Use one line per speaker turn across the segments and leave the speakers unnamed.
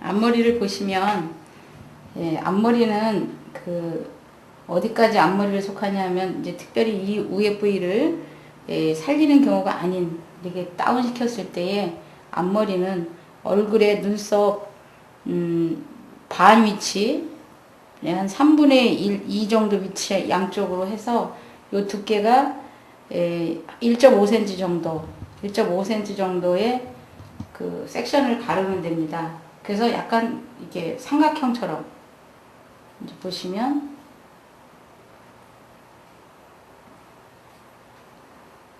앞머리를 보시면 예, 앞머리는 그 어디까지 앞머리를 속하냐면 이제 특별히 이 위에 부위를 예, 살리는 경우가 아닌 이렇게 다운 시켰을 때에 앞머리는 얼굴에 눈썹 음, 반 위치 네, 한 3분의 1, 2 정도 위치 양쪽으로 해서 요 두께가 에, 1.5cm 정도, 1.5cm 정도의 그 섹션을 가르면 됩니다. 그래서 약간 이게 삼각형처럼 이제 보시면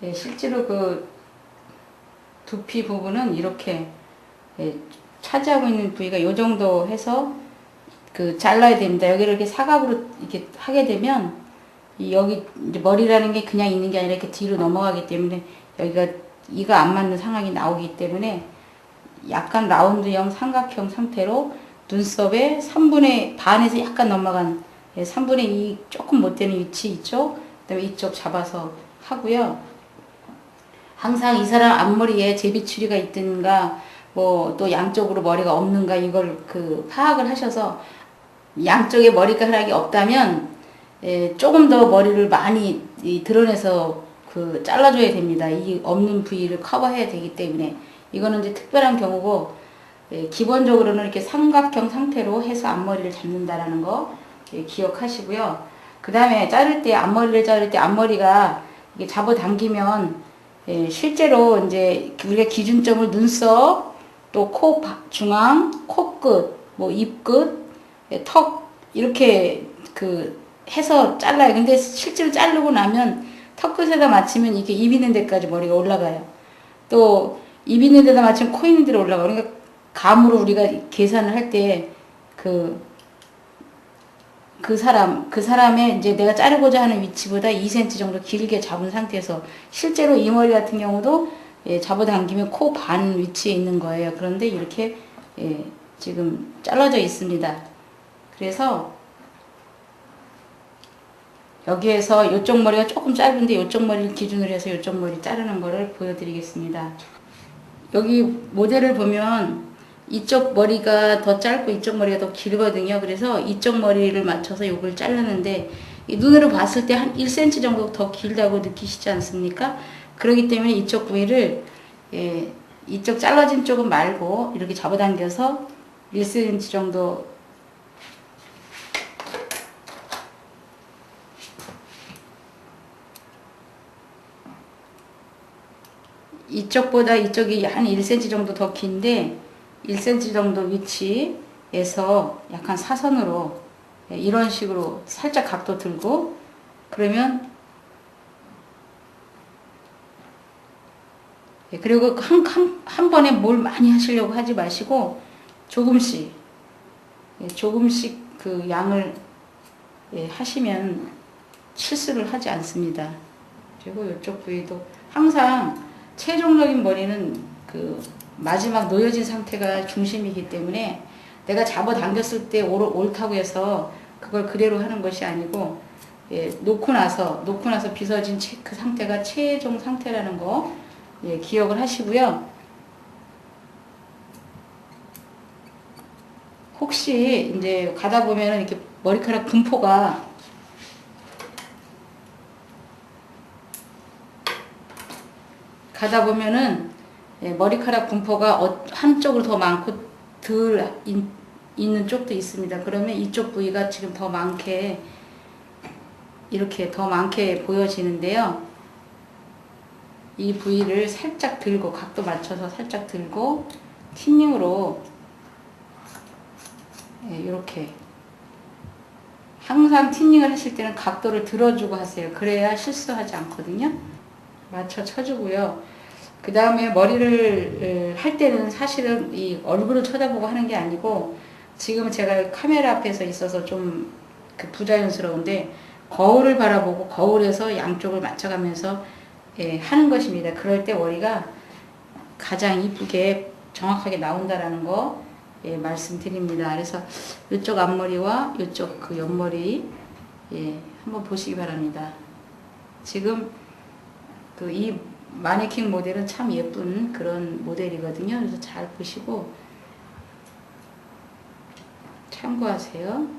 예, 실제로 그 두피 부분은 이렇게 예, 차지하고 있는 부위가 이 정도 해서 그 잘라야 됩니다. 여기를 이렇게 사각으로 이렇게 하게 되면 이 여기 머리라는 게 그냥 있는 게 아니라 이렇게 뒤로 넘어가기 때문에 여기가 이가 안 맞는 상황이 나오기 때문에 약간 라운드형 삼각형 상태로 눈썹의 3분의 반에서 약간 넘어간 예, 3분의 2 조금 못 되는 위치 있죠. 그다음에 이쪽 잡아서 하고요. 항상 이 사람 앞머리에 제비추리가 있든가 뭐 또 양쪽으로 머리가 없는가 이걸 그 파악을 하셔서 양쪽에 머리카락이 없다면 예, 조금 더 머리를 많이 이 드러내서 그 잘라줘야 됩니다. 이 없는 부위를 커버해야 되기 때문에 이거는 이제 특별한 경우고 예, 기본적으로는 이렇게 삼각형 상태로 해서 앞머리를 잡는다라는 거 예, 기억하시고요. 그 다음에 자를 때 앞머리를 자를 때 앞머리가 이게 잡아당기면 예, 실제로 이제 우리가 기준점을 눈썹 또 코 중앙, 코끝, 뭐 입끝, 예, 턱 이렇게 그 해서 잘라요. 근데 실제로 자르고 나면 턱끝에다 맞추면 이게 입 있는 데까지 머리가 올라가요. 또 입 있는 데다 맞추면 코 있는 데로 올라가요. 그러니까 감으로 우리가 계산을 할 때 그 그 사람, 그 사람의 이제 내가 자르고자 하는 위치보다 2cm 정도 길게 잡은 상태에서 실제로 이 머리 같은 경우도 예, 잡아당기면 코 반 위치에 있는 거예요. 그런데 이렇게 예, 지금 잘라져 있습니다. 그래서 여기에서 이쪽 머리가 조금 짧은데 이쪽 머리를 기준으로 해서 이쪽 머리 자르는 거를 보여드리겠습니다. 여기 모델을 보면 이쪽 머리가 더 짧고 이쪽 머리가 더 길거든요. 그래서 이쪽 머리를 맞춰서 이걸 자르는데 이 눈으로 봤을 때 한 1cm 정도 더 길다고 느끼시지 않습니까? 그렇기 때문에 이쪽 부위를 예, 이쪽 잘라진 쪽은 말고 이렇게 잡아당겨서 1cm 정도 이쪽보다 이쪽이 한 1cm 정도 더 긴데 1cm 정도 위치에서 약간 사선으로 예, 이런 식으로 살짝 각도 들고 그러면 예, 그리고 한, 한, 한 번에 뭘 많이 하시려고 하지 마시고 조금씩 예, 조금씩 그 양을 예, 하시면 실수를 하지 않습니다. 그리고 이쪽 부위도 항상 최종적인 머리는 그 마지막 놓여진 상태가 중심이기 때문에 내가 잡아당겼을 때 옳, 옳다고 해서 그걸 그대로 하는 것이 아니고 예, 놓고 나서 놓고 나서 빗어진 채, 그 상태가 최종 상태라는 거 예, 기억을 하시고요. 혹시 이제 가다 보면은 이렇게 머리카락 분포가 가다 보면은 예, 머리카락 분포가 어- 한쪽으로 더 많고 덜 인- 있는 쪽도 있습니다. 그러면 이쪽 부위가 지금 더 많게 이렇게 더 많게 보여지는데요. 이 부위를 살짝 들고 각도 맞춰서 살짝 들고 틴닝으로 예, 이렇게 항상 틴닝을 하실 때는 각도를 들어주고 하세요. 그래야 실수하지 않거든요. 맞춰 쳐주고요. 그 다음에 머리를 할 때는 사실은 이 얼굴을 쳐다보고 하는 게 아니고 지금은 제가 카메라 앞에서 있어서 좀 그 부자연스러운데 거울을 바라보고 거울에서 양쪽을 맞춰가면서 예, 하는 것입니다. 그럴 때 머리가 가장 이쁘게 정확하게 나온다라는 거 예, 말씀드립니다. 그래서 이쪽 앞머리와 이쪽 그 옆머리 예, 한번 보시기 바랍니다. 지금 그 이 마네킹 모델은 참 예쁜 그런 모델이거든요. 그래서 잘 보시고 참고하세요.